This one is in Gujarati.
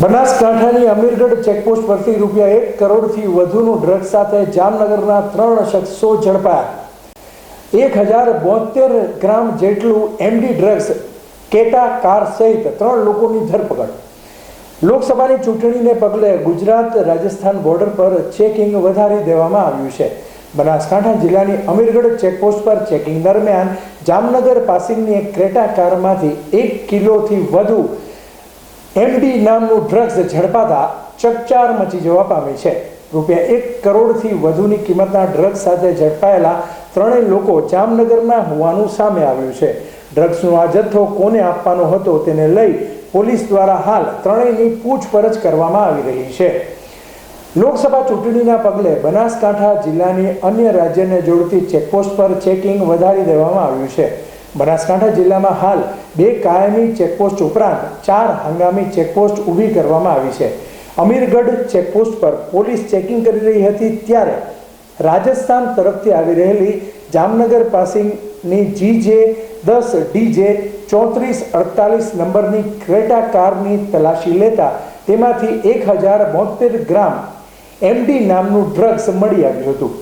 બનાસકાંઠાની અમીરગઢ ચેકપોસ્ટ પરથી રૂપિયા એક કરોડથી વધુનું ડ્રગ્સ સાથે જામનગરના ત્રણ શખ્સો ઝડપાયા. એક હજાર બોતેર ગ્રામ જેટલું એમડી ડ્રગ્સ કેટા કાર સહિત ત્રણ લોકોની ધરપકડ. લોકસભાની ચૂંટણીને પગલે ગુજરાત રાજસ્થાન બોર્ડર પર ચેકિંગ વધારી દેવામાં આવ્યું છે. બનાસકાંઠા જિલ્લાની અમીરગઢ ચેકપોસ્ટ પર ચેકિંગ દરમિયાન જામનગર પાસિંગની એક ક્રેટા કારમાંથી એક કિલોથી વધુ એમડી નામનું ડ્રગ્સ ઝડપાતા ચકચાર મચી જવા પામી છે. રૂપિયા એક કરોડથી વધુની કિંમતના ડ્રગ્સ સાથે ઝડપાયેલા ત્રણેય લોકો જામનગરના હોવાનું સામે આવ્યું છે. ડ્રગ્સનો આ જથ્થો કોને આપવાનો હતો તેને લઈ પોલીસ દ્વારા હાલ ત્રણેયની પૂછપરછ કરવામાં આવી રહી છે. લોકસભા ચૂંટણીના પગલે બનાસકાંઠા જિલ્લાની અન્ય રાજ્યને જોડતી ચેકપોસ્ટ પર ચેકિંગ વધારી દેવામાં આવ્યું છે. બનાસકાંઠા જિલ્લામાં હાલ બે કાયમી ચેકપોસ્ટ ઉપરાંત ચાર હંગામી ચેકપોસ્ટ ઊભી કરવામાં આવી છે. અમીરગઢ ચેકપોસ્ટ પર પોલીસ ચેકિંગ કરી રહી હતી ત્યારે રાજસ્થાન તરફથી આવી રહેલી જામનગર પાસિંગની જીજે દસ ડીજે ચોત્રીસ અડતાલીસ નંબરની ક્રેટા કારની તલાશી લેતા તેમાંથી એક હજાર બોતેર ગ્રામ એમડી નામનું ડ્રગ્સ મળી આવ્યું હતું.